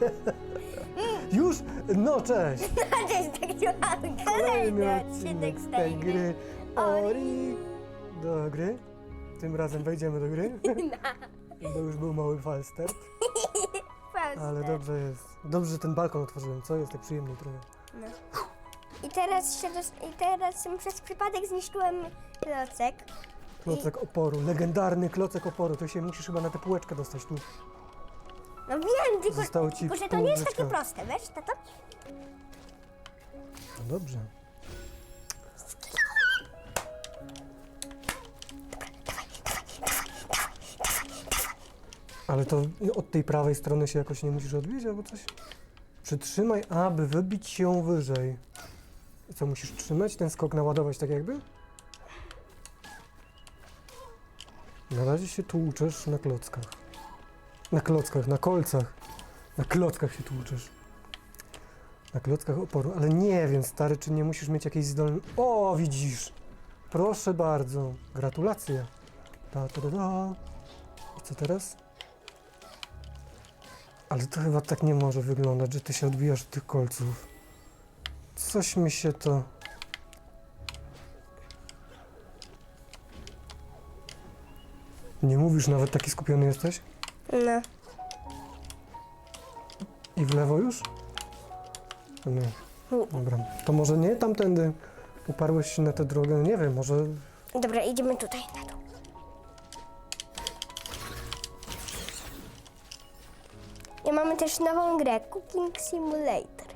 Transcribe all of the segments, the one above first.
Już? No cześć! Cześć, tak działamy. Kolejny odcinek z tej gry Ori do gry. Tym razem wejdziemy do gry. Bo już był mały falster, ale dobrze jest. Dobrze, że ten balkon otworzyłem, co? Jest tak przyjemnie trochę. No. I teraz się dos- i teraz przez przypadek zniszczyłem klocek. Klocek oporu, legendarny klocek oporu. To się musisz chyba na tę półeczkę dostać tu. No wiem, tylko, Zostało ci tylko że to pół nie jest takie proste, wiesz, tato? No dobrze. Ale to od tej prawej strony się jakoś nie musisz odbić albo coś? Przytrzymaj, aby wybić się wyżej. I co, musisz trzymać ten skok, naładować tak jakby? Na razie się tłuczesz na klockach. Na klockach, na kolcach. Na klockach się tłuczesz. Na klockach oporu, ale nie wiem, stary, czy nie musisz mieć jakiejś zdolności. O, widzisz! Proszę bardzo. Gratulacje. Ta, ta, ta, ta. I co teraz? Ale to chyba tak nie może wyglądać, że ty się odbijasz od tych kolców. Coś mi się to... Nie mówisz nawet, taki skupiony jesteś? No. I w lewo już? Nie. Dobra. To może nie tamtędy uparłeś się na tę drogę? Nie wiem, może... Dobra, idziemy tutaj, tato. I mamy też nową grę, Cooking Simulator.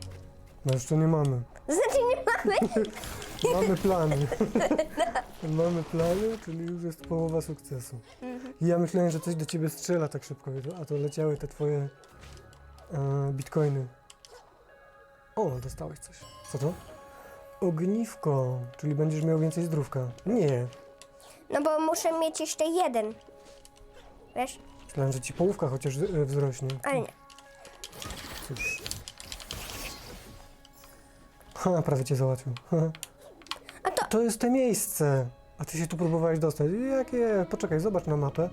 No jeszcze nie mamy. Znaczy nie mamy. Mamy plany. mamy plany, czyli już jest połowa sukcesu. I ja myślałem, że coś do ciebie strzela tak szybko, a to leciały te twoje e, bitcoiny. O, dostałeś coś. Co to? Ogniwko, czyli będziesz miał więcej zdrówka. Nie. No bo muszę mieć jeszcze jeden. Wiesz? Myślałem, że ci połówka chociaż e, wzrośnie. Ale nie. Cóż. Ha, prawie cię załatwił. Ha. To... Jest to miejsce. A ty się tu próbowałeś dostać. Jakie? Poczekaj, zobacz na mapę.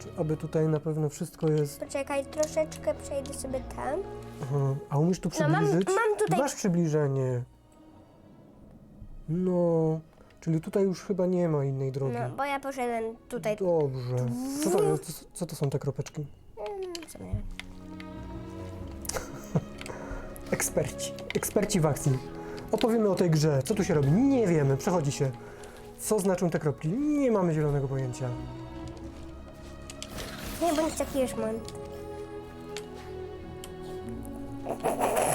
Czy aby tutaj na pewno wszystko jest. Poczekaj, troszeczkę przejdę sobie tam. Aha. A umiesz tu No, mam- przybliżyć? mam tutaj- Masz przybliżenie. No, czyli tutaj już chyba nie ma innej drogi. No, bo ja poszedłem tutaj. Dobrze. Co to, co, co to są te kropeczki? Mm, co nie wiem. Eksperci. Eksperci w akcji. Opowiemy o tej grze. Co tu się robi? Nie wiemy. Przechodzi się. Co znaczą te kropki? Nie mamy zielonego pojęcia. Nie bądź taki już mądry.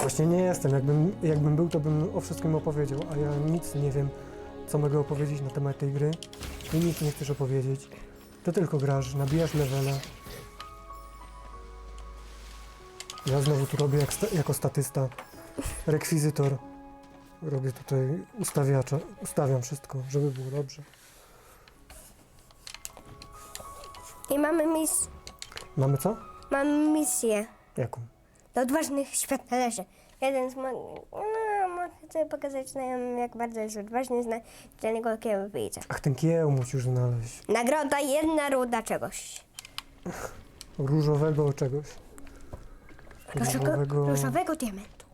Właśnie nie jestem. Jakbym, jakbym był, to bym o wszystkim opowiedział, a ja nic nie wiem, co mogę opowiedzieć na temat tej gry. Ty nic nie chcesz opowiedzieć. Ty tylko grasz, nabijasz levele. Ja znowu tu robię jak sta- jako statysta. Rekwizytor. Robię tutaj ustawiacza. Ustawiam wszystko, żeby było dobrze. I mamy mis... Mamy co? Mamy misję. Jaką? Do odważnych świat należy. Jeden z moich... No, chcę pokazać znajomym, jak bardzo jest odważny, zna dla niego kieł wyjdzie. Ach, ten kieł musisz znaleźć. Nagroda jedna ruda czegoś. Różowego czegoś. Różowego, różowego diamentu.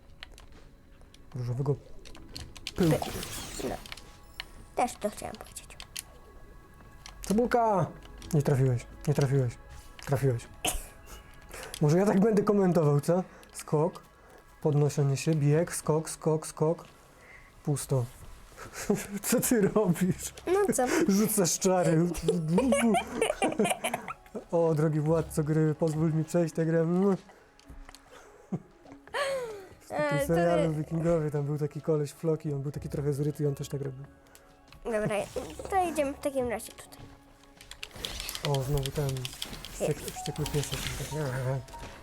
różowego pyłku. No. Też to chciałam powiedzieć. Cebulka! Nie trafiłeś, nie trafiłeś. Trafiłeś. Może ja tak będę komentował, co? Skok, podnoszenie się, bieg, skok, skok, skok. Pusto. Co ty robisz? No co? Rzucasz czary. O, drogi władco gry, pozwól mi przejść tę grę. E, to- serialu Wikingowie tam był taki koleś Floki, on był taki trochę zryty i on też tak robił. Dobra, to idziemy w takim razie tutaj. O, znowu ten wściek, wściekły piesek.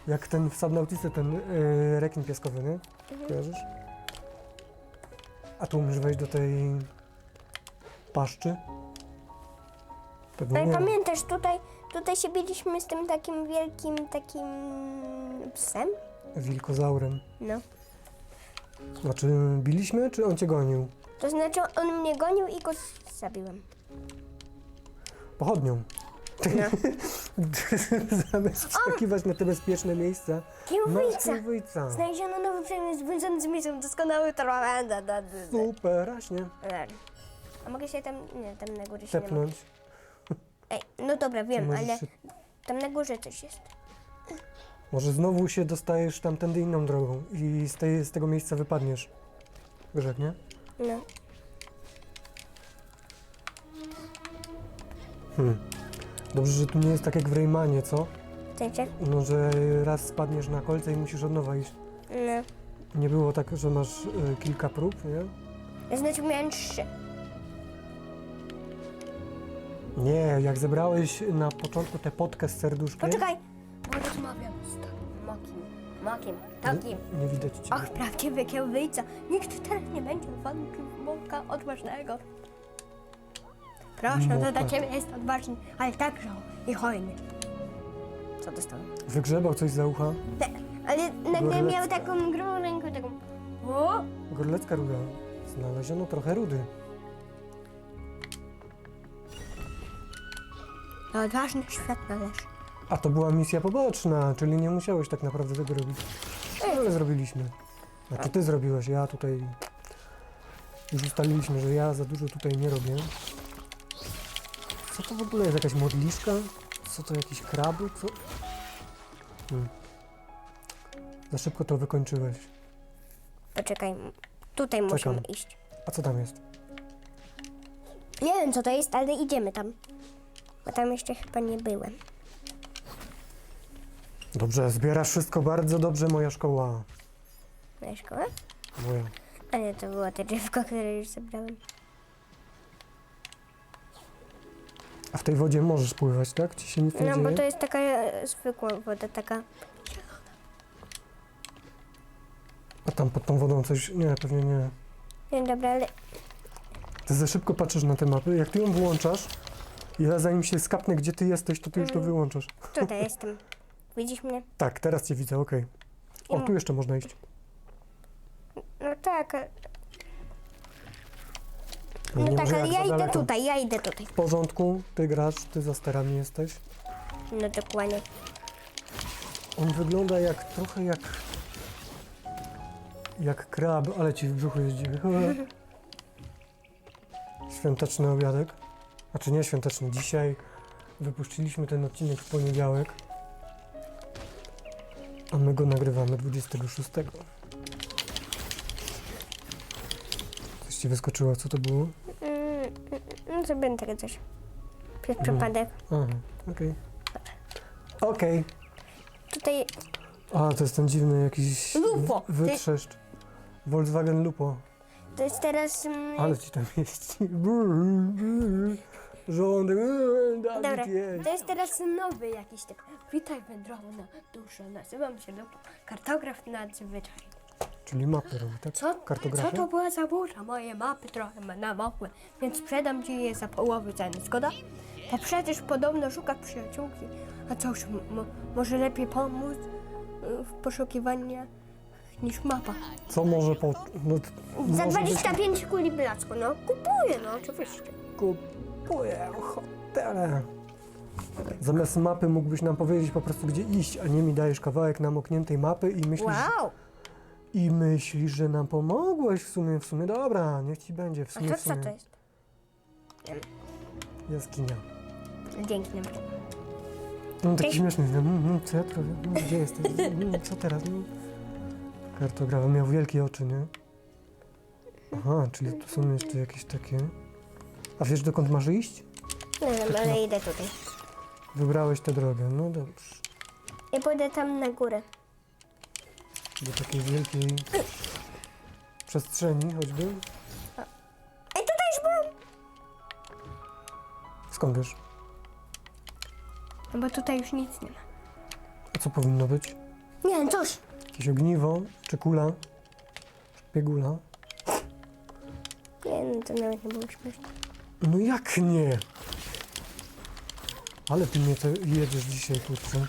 Jak ten w Subnautice, ten yy, rekin pieskowy, nie? Kojarzysz? A tu umiesz wejść do tej paszczy? Pewnie Ale nie. pamiętasz, tutaj, tutaj się biliśmy z tym takim wielkim takim psem? Wilkozaurem. No. Znaczy, biliśmy, czy on cię gonił? To znaczy on mnie gonił i go zabiłem. Pochodnią. No. Zamiast wskakiwać na te bezpieczne miejsca, masz Kiełownica. kiwujca. Znaleziono nowy przedmiot związany z misją doskonały da. Super, aśnie. A mogę się tam, nie, tam na górze się nie. Tepnąć. Ej, no dobra, wiem, Możesz ale się- tam na górze coś jest. Może znowu się dostajesz tamtędy inną drogą i z, tej, z tego miejsca wypadniesz. Grzech, nie? No. Hmm. Dobrze, że tu nie jest tak jak w Raymanie, co? Chcecie? No, że raz spadniesz na kolce i musisz od nowa iść. No. Nie było tak, że masz y, kilka prób, nie? Znaczy miałem trzy. Nie, jak zebrałeś na początku tę potkę z serduszkiem... Poczekaj! Mokim, takim. Nie, nie widać cię. Och, prawdziwy kiełwyjca. Nikt teraz nie będzie wątpił w moka odważnego. Proszę, to Moka. dla ciebie jest odważny, ale także i hojny. Co dostałem? Wygrzebał coś za ucha. Ne, ale nagle miał taką grubą rękę, taką... O! Gorlecka ruda. Znaleziono trochę rudy. To odważny świat należy. A to była misja poboczna, czyli nie musiałeś tak naprawdę tego robić. Ale zrobiliśmy. Znaczy ty zrobiłeś, ja tutaj... Już ustaliliśmy, że ja za dużo tutaj nie robię. Co to w ogóle jest? Jakaś modliszka? Co to, jakieś kraby? Co? Hmm. Za szybko to wykończyłeś. Poczekaj, tutaj musimy Czekam. iść. A co tam jest? Nie wiem co to jest, ale idziemy tam. Bo tam jeszcze chyba nie byłem. Dobrze, zbierasz wszystko bardzo dobrze, moja szkoła. Na szkołę? Moja. A nie, to było te drzewko, które już zebrałem. A w tej wodzie możesz pływać, tak? Ci się nic nie No dzieje? bo to jest taka e, zwykła woda, taka... A tam pod tą wodą coś... Nie, pewnie nie. Nie, dobra, ale Ty za szybko patrzysz na te mapy. Jak ty ją włączasz, ja zanim się skapnę, gdzie ty jesteś, to ty już to Mm. wyłączasz. tutaj jestem. Widzisz mnie? Tak, teraz cię widzę, okej. O, tu jeszcze można iść. No tak, no nie tak, może ale jak ja za idę daleko. tutaj, ja idę tutaj. W porządku, ty grasz, ty za sterami jesteś. No dokładnie. On wygląda jak, trochę jak... Jak krab, ale ci w brzuchu jest dziwny. Świąteczny obiadek. Znaczy nie świąteczny, dzisiaj wypuściliśmy ten odcinek w poniedziałek. A my go nagrywamy 26. Coś ci wyskoczyło, co to było? Mm, mm, zrobię takie coś. Przez No. przypadek. Aha, okej. Okej. Tutaj A, to jest ten dziwny jakiś Lupo. w- wytrzeszcz. Volkswagen Lupo. to jest teraz... mm, Ale ci tam jest. Żołądek. eee, Dawid Dobra, jedź. to jest teraz nowy jakiś typ. Witaj wędrowna dusza, nazywam się Lupo. Kartograf nadzwyczaj. Czyli mapy robi, tak? Co, Kartografia? co to była za burza? Moje mapy trochę ma namokłe, więc sprzedam ci je za połowę ceny. Zgoda? Bo przecież podobno szukasz przyjaciółki. A cóż, m- może lepiej pomóc y, w poszukiwaniach niż mapa. Co może po... No, t- Za może 25 kuli blasku, no kupuję, no oczywiście. Być, kupuję hotele. Zamiast mapy mógłbyś nam powiedzieć po prostu gdzie iść, a nie mi dajesz kawałek namokniętej mapy i myślisz, Wow! i myślisz, że nam pomogłeś w sumie, w sumie dobra, niech ci będzie, w A sumie, to w co sumie. to jest? Jaskinia. Dzięki naprawdę. No taki Cześć. śmieszny, no, mm, mm, co ja tu robię, Mm, gdzie jesteś, Mm, co teraz? Mm. Kartograf miał wielkie oczy, nie? Aha, czyli tu są jeszcze jakieś takie... A wiesz dokąd masz iść? Nie wiem, ale idę tutaj. Wybrałeś tę drogę, no dobrze. Ja pójdę tam na górę. Do takiej wielkiej przestrzeni choćby. Ej, tutaj już byłem! Skąd wiesz? No bo tutaj już nic nie ma. A co powinno być? Nie wiem, cóż. Jakieś ogniwo? Czy kula? Szpiegula? Nie, no to nawet nie było śmieszne. No jak nie? Ale ty mnie to jedziesz dzisiaj, kurczę.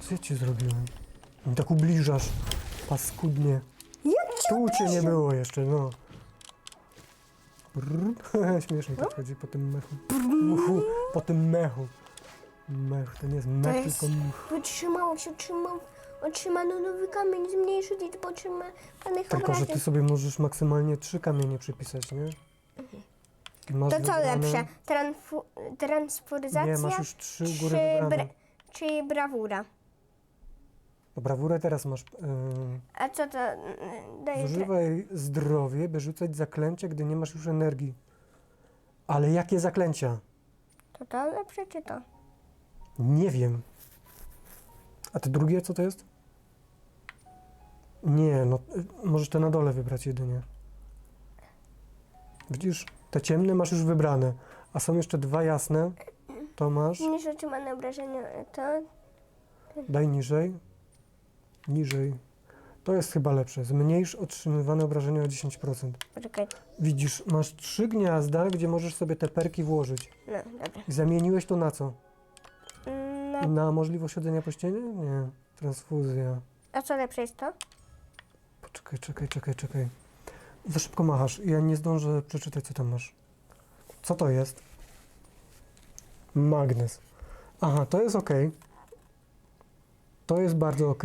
Co ja ci zrobiłem? Mi tak ubliżasz. Paskudnie. Jak ci Tu cię nie było jeszcze, no. Brrr. Śmiesznie to chodzi po tym mechu. Uhu, po tym mechu. Mech, to nie jest mech, jest- tylko mch. Wytrzymało się, otrzymał, otrzymano nowy kamień, zmniejszy liczbę otrzymanych Tylko, że ty sobie możesz maksymalnie trzy kamienie przypisać, nie? Masz To co wybrane- lepsze? Transfu, transfuryzacja Nie, masz już trzy u góry wybrane. bra, czy brawura? No, Brawurę teraz masz. Yy, A co to mm, daje? Zużywaj zdrowie, by rzucać zaklęcia, gdy nie masz już energii. Ale jakie zaklęcia? To to lepsze czy to? Nie wiem. A te drugie co to jest? Nie, no y, możesz te na dole wybrać jedynie. Widzisz, te ciemne masz już wybrane, a są jeszcze dwa jasne. To masz. Niż otrzymane obrażenia to Daj niżej. Niżej. To jest chyba lepsze. Zmniejsz otrzymywane obrażenia o 10%. poczekaj. Widzisz, masz trzy gniazda, gdzie możesz sobie te perki włożyć. No dobra. I zamieniłeś to na co? No, Na możliwość chodzenia po ścianie? Nie. Transfuzja. a co lepsze jest to? Poczekaj, czekaj, czekaj, czekaj. Za szybko machasz. Ja nie zdążę przeczytać, co tam masz. Co to jest? Magnes. Aha, to jest ok. To jest bardzo ok.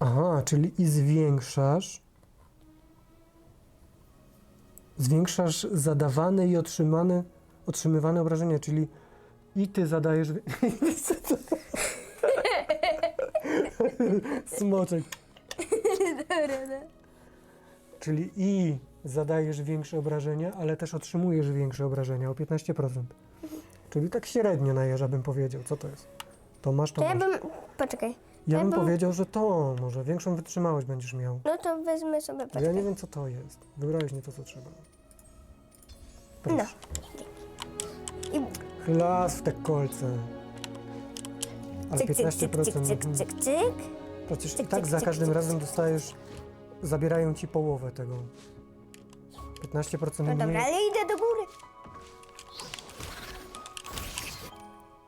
Aha, czyli i zwiększasz. Zwiększasz zadawane i otrzymane, otrzymywane obrażenia, czyli i ty zadajesz. Smoczek. No. Czyli i zadajesz większe obrażenia, ale też otrzymujesz większe obrażenia o 15%. Czyli tak średnio na jeża bym powiedział. Co to jest? To masz, to To ja masz. bym, poczekaj, Ja ja bym bym- powiedział, że to może. Większą wytrzymałość będziesz miał. no to wezmę sobie ja nie wiem, co to jest. Wybrałeś nie to, co trzeba. No. Proszę. I Chlas w te kolce. Ale cyk, cyk, cyk, 15%. cyk, cyk, mhm. cyk, cyk. Przecież i cyk, tak cyk, za cyk, każdym cyk, razem cyk. dostajesz, zabierają ci połowę tego. 15% No mniej. dobra, ale idę do góry.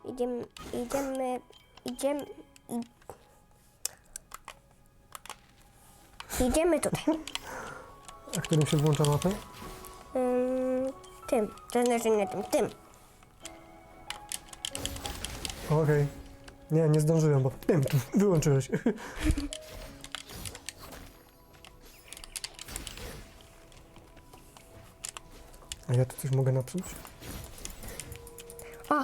Idziemy, idziemy, idziemy, i... Idziemy tutaj. A którym się włącza mapę? Ym, tym, to znaczy nie tym, tym. Okej. Nie, nie zdążyłem, bo tym, tu wyłączyłeś. A ja tu coś mogę napsuć? O!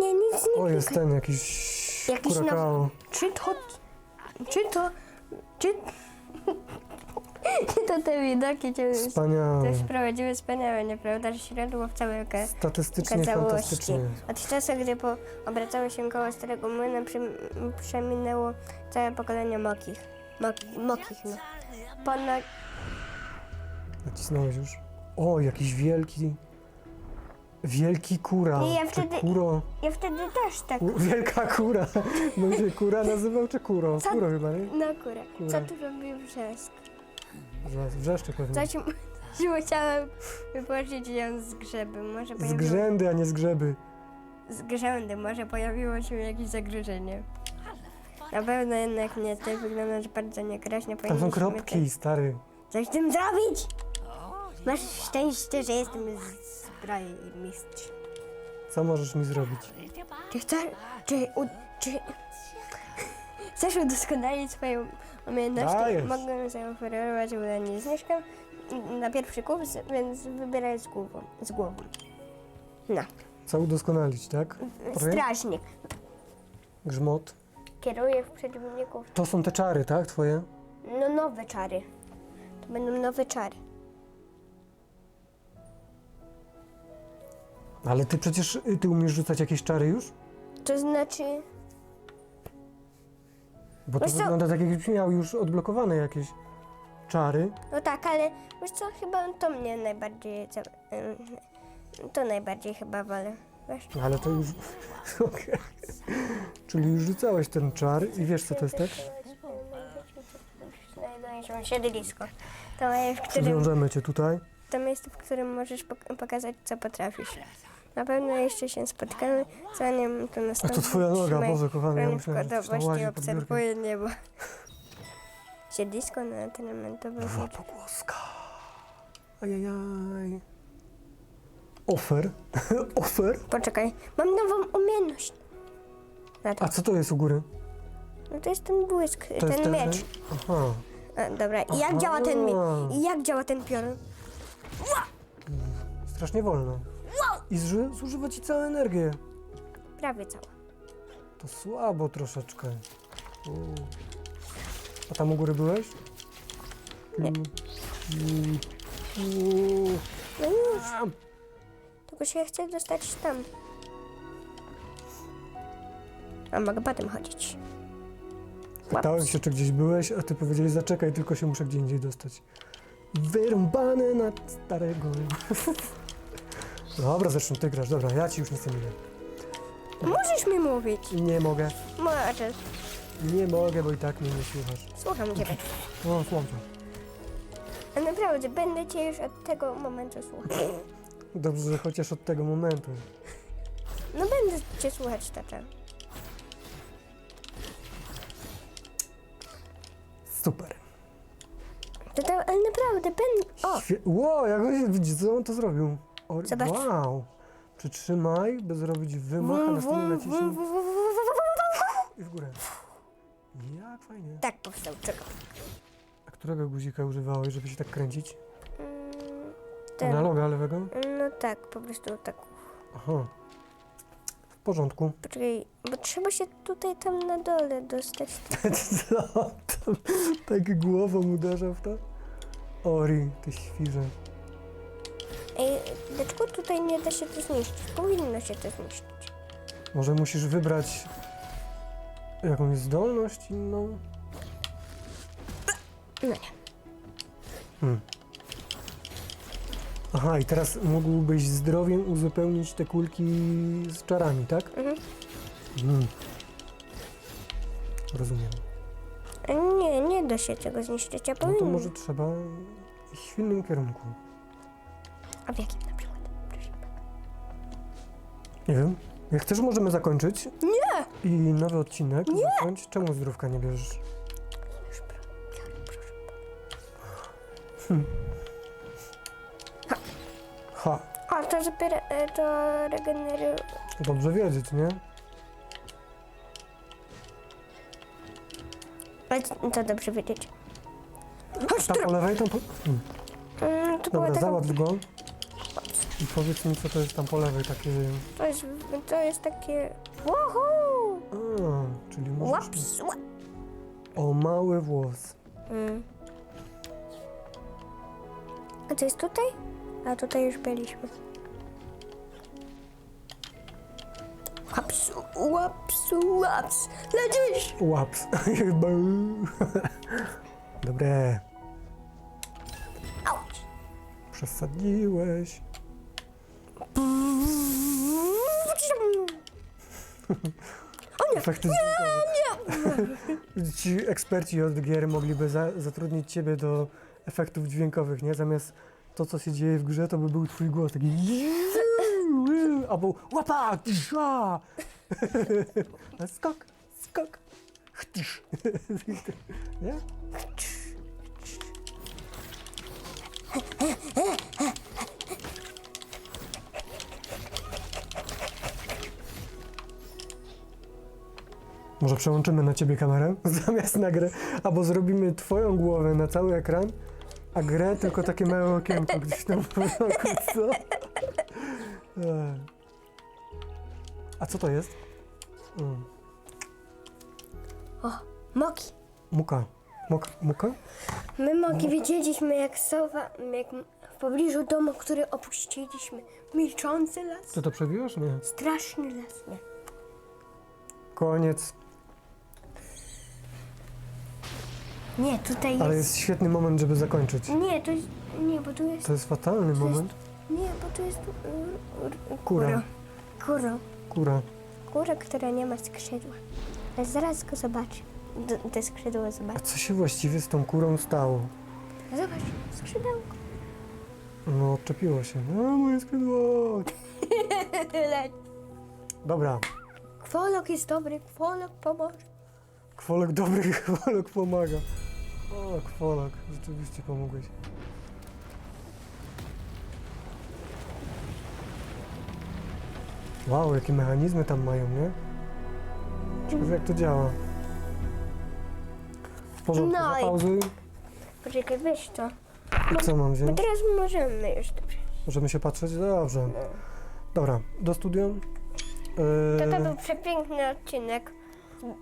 Nie, nic nie O, jest klikaj. ten jakiś Jakiś kurakao. Czy to, czy to, czy... Czy to te widoki cię Wspaniałe. też prowadziły wspaniałe, nieprawda? Średło w całej oka- Statystycznie okazałości. fantastycznie. Od czasu, gdy po obracało się koło starego młyna, przem- przeminęło całe pokolenie mokich. Mok- mokich, no. Ponad... Nacisnąłeś już. O, jakiś wielki... Wielki kura. Nie, ja Czy wtedy- kuro. Ja wtedy też tak... Ku- Wielka kura. Bo się kura nazywał, czy kuro? Co? Kuro chyba, nie? No kurę, co tu robi wrzask? Zaraz, Wrzeszczy pewnie. Coś mu- musiałam wypożyczyć ją z grzyby. Może Z pojawiło... grzędy, a nie z grzeby. Z grzędy, może pojawiło się jakieś zagrożenie. Na pewno jednak nie, to wygląda bardzo niegroźnie. Tam są Powinniśmy kropki, stary. Coś z tym zrobić! Masz szczęście, że jestem zbroi mistrz. Co możesz mi zrobić? Czy chcesz, czy, u, czy chcesz udoskonalić swoją umiejętność? Dajesz. Mogę zaoferować udanie zniżkę na pierwszy kurs, więc wybieraj z głową. Z głową. No, Co udoskonalić, tak? Powiem? strażnik. Grzmot. Kieruje w przeciwników. To są te czary, tak? Twoje? No nowe czary. To będą nowe czary. Ale ty przecież, y, ty umiesz rzucać jakieś czary już? To znaczy, Bo to Wiesz co? wygląda tak, jakbyś miał już odblokowane jakieś czary. no tak, ale wiesz co, chyba to mnie najbardziej, to najbardziej chyba wolę. Wiesz? Ale to już... Okej. Czyli już rzucałeś ten czar i wiesz, co to jest, tak? Znajduje się siedlisko. To, w którym, Przywiążemy cię tutaj. to miejsce, w którym możesz pok- pokazać, co potrafisz. Na pewno jeszcze się spotkamy, zanim to A nastąpi. to twoja noga, Boże kochany, ja myślałem, że gotowości łazi pod obserwuję niebo. Siedlisko na terementowe. Była pogłoska. Ajajaj. Ofer. Ofer? Poczekaj, mam nową umiejętność. Na to. A co to jest u góry? No to jest ten błysk, To ten miecz. Aha. A, dobra, i jak Aha. działa ten miecz? I jak działa ten piorun? Strasznie wolno. I zuży- zużywa ci całą energię. Prawie cała. To słabo troszeczkę. U. A tam u góry byłeś? Nie. Mm. Mm. No już, A, tylko się chcę dostać tam. A mogę potem chodzić. Pytałem się, czy gdzieś byłeś, a ty powiedzieli, zaczekaj, tylko się muszę gdzie indziej dostać. Wyrąbane na starego. Dobra, zresztą ty grasz. Dobra, ja ci już nic nie mówię. Możesz mi mówić. Nie mogę. Możesz. Nie mogę, bo i tak mnie nie słuchasz. Słucham ciebie. No, słomka. A naprawdę, będę cię już od tego momentu słuchać. Dobrze, że chociaż od tego momentu. No będę cię słuchać, tata. Super. Tata, ale naprawdę, będę... O, Świe- Wow, jak on się widzi, co on to zrobił? O, Zobacz. Wow. Przytrzymaj, by zrobić wymach, a następnie naciśnij i w górę. Jak fajnie. Tak powstał, czego? A którego guzika używałeś, żeby się tak kręcić? Mm, Ten. Analoga lewego? No tak, po prostu tak. Aha. W porządku. Poczekaj, bo trzeba się tutaj tam na dole dostać. Co? Tam tak głową uderzał w to? Ori, ty świrze. Ej, dlaczego tutaj nie da się to zniszczyć? Powinno się to zniszczyć. Może musisz wybrać jakąś zdolność inną? No nie. Hmm. Aha, i teraz mógłbyś zdrowiem uzupełnić te kulki z czarami, tak? Mhm. Mm. Rozumiem. Nie, nie da się tego zniszczyć, a No to może trzeba iść w innym kierunku. A w jakim na przykład? Proszę. Nie wiem. Jak chcesz, możemy zakończyć. Nie! I nowy odcinek zacząć. Czemu zdrówka nie bierzesz? Już pro- proszę. Ha, A to dopiero e, to regeneruje. dobrze wiedzieć, nie? Ale to- to dobrze wiedzieć. Chodź Tam tu! po lewej, tam po... Hmm. Mm, to była Dobra, taka... załatw go. I powiedz mi, co to jest tam po lewej takie... To jest, to jest takie... Woohoo! A, czyli możesz... Łaps! Łap. O mały włos. Mm. A to jest tutaj? A tutaj już byliśmy. Łaps, łaps, łaps. Lecisz! Łaps. Dobre. Auć. Przesadziłeś. Efekty dźwiękowe. Ci eksperci od gier mogliby za, zatrudnić ciebie do efektów dźwiękowych, nie? Zamiast to, co się dzieje w grze, to by był twój głos taki... Albo łapa! tisza. Skok, skok. Chtisz. Nie? Może przełączymy na ciebie kamerę zamiast na grę, albo zrobimy twoją głowę na cały ekran, a grę tylko takie małe okienko gdzieś tam w boku, co? A co to jest? Mm. Moki. Muka. Mok, muka? My moki wiedzieliśmy jak sowa, jak w pobliżu domu, który opuściliśmy. Milczący las. Czy to przebiłasz? Nie. Straszny las. Nie. Koniec. Nie, tutaj jest... Ale jest świetny moment, żeby zakończyć. Nie, to jest... Nie, bo tu jest... To jest fatalny jest- moment. Nie, bo tu jest... y, y, Kura. Kura. Kura. Kura, która nie ma skrzydła. Ale zaraz go zobaczy. D- te skrzydła A zobaczy. co się właściwie z tą kurą stało? Zobacz, skrzydełko. No, odczepiło się. No, moje skrzydło. Leć. Dobra. Kwolok jest dobry, kwolok pomoże. Kwolok dobry, kwolok pomaga. O, kwolok, rzeczywiście pomogłeś. Wow, jakie mechanizmy tam mają, nie? Ciekawe jak to działa. W porządku, No i- zapauzuj. Poczekaj, weź to. I co mam Bo wziąć? teraz możemy już dobrze. Możemy się patrzeć? Dobrze. Dobra, do studia. To to Eee, był przepiękny odcinek.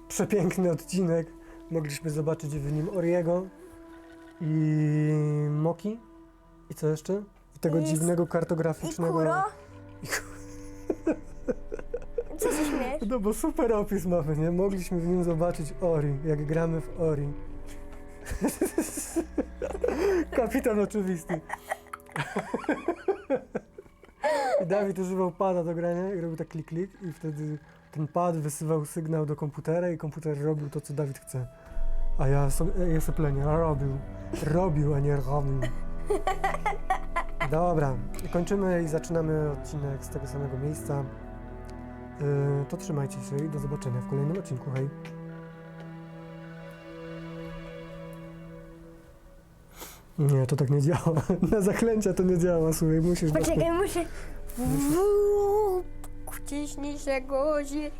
przepiękny odcinek. Mogliśmy zobaczyć w nim Oriego i Moki. I co jeszcze? I tego dziwnego I kartograficznego... kuro. I Co się śmiesz? No bo super opis mamy, nie? Mogliśmy w nim zobaczyć Ori, jak gramy w Ori. Kapitan oczywisty. I Dawid używał pada do grania i robił tak klik klik i wtedy ten pad wysyłał sygnał do komputera i komputer robił to, co Dawid chce. A ja sobie, a robił. Robił, a nie robił. Dobra, kończymy i zaczynamy odcinek z tego samego miejsca. Yy, to trzymajcie się i do zobaczenia w kolejnym odcinku. Hej. Nie, to tak nie działa. Na zaklęcia to nie działa, słuchaj, musisz... Poczekaj, muszę... Wciśnij się guzik.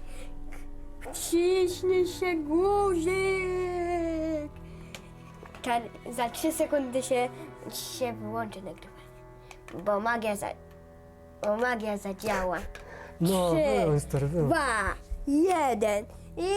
Wciśnij się guzik. Czar, za 3 sekundy się, się wyłączy nagrywanie. Bo magia za... Bo magia zadziała. No, Trzy, wyłącz stary, wyłącz. Dwa, jeden i